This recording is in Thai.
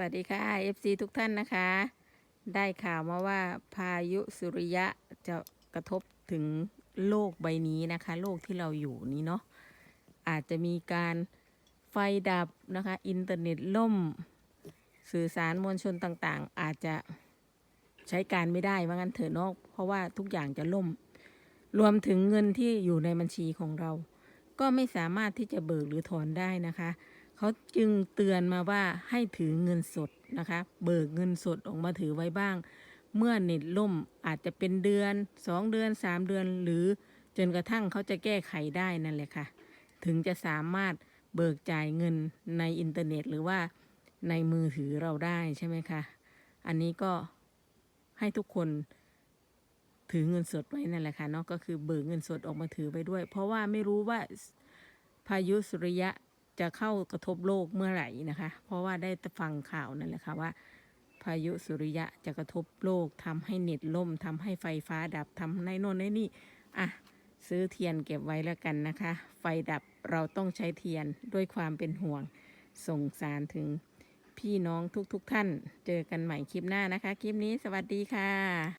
วัสดีค่ะ FC ทุกท่านนะคะ ได้ข่าวมาว่าพายุสุริยะจะกระทบถึงโลกใบนี้นะคะ โลกที่เราอยู่นี้เนาะอาจจะมีการไฟดับนะคะ อินเทอร์เน็ตล่ม สื่อสารมวลชนต่างๆ อาจจะใช้การไม่ได้ว่างั้นเถอะเนอะเพราะว่าทุกอย่างจะล่ม รวมถึงเงินที่อยู่ในบัญชีของเรา ก็ไม่สามารถที่จะเบิกหรือถอนได้นะคะ เขาจึงเตือนมาว่าให้ถือเงินสดนะคะ เบิกเงินสดออกมาถือไว้บ้าง เมื่อเน็ตล่มอาจจะเป็นเดือนสองเดือนสามเดือน หรือจนกระทั่งเขาจะแก้ไขได้นั่นแหละค่ะ ถึงจะสามารถเบิกจ่ายเงินในอินเทอร์เน็ต หรือว่าในมือถือเราได้ใช่ไหมคะ อันนี้ก็ให้ทุกคนถือเงินสดไว้นั่นแหละค่ะเนาะก็คือเบิกเงินสดออกมาถือไว้ด้วย เพราะว่าไม่รู้ว่าพายุสุริยะ จะเข้ากระทบโลกเมื่อไหร่นะคะ เพราะว่าได้ฟังข่าวนั่นแหละค่ะว่า พายุสุริยะจะกระทบโลกทำให้เน็ตล่มทำให้ไฟฟ้าดับทำในโน่นในนี่อะซื้อเทียนเก็บไว้แล้วกันนะคะ ไฟดับเราต้องใช้เทียนด้วยความเป็นห่วงส่งสารถึงพี่น้องทุกๆทท่าน เจอกันใหม่คลิปหน้านะคะ คลิปนี้สวัสดีค่ะ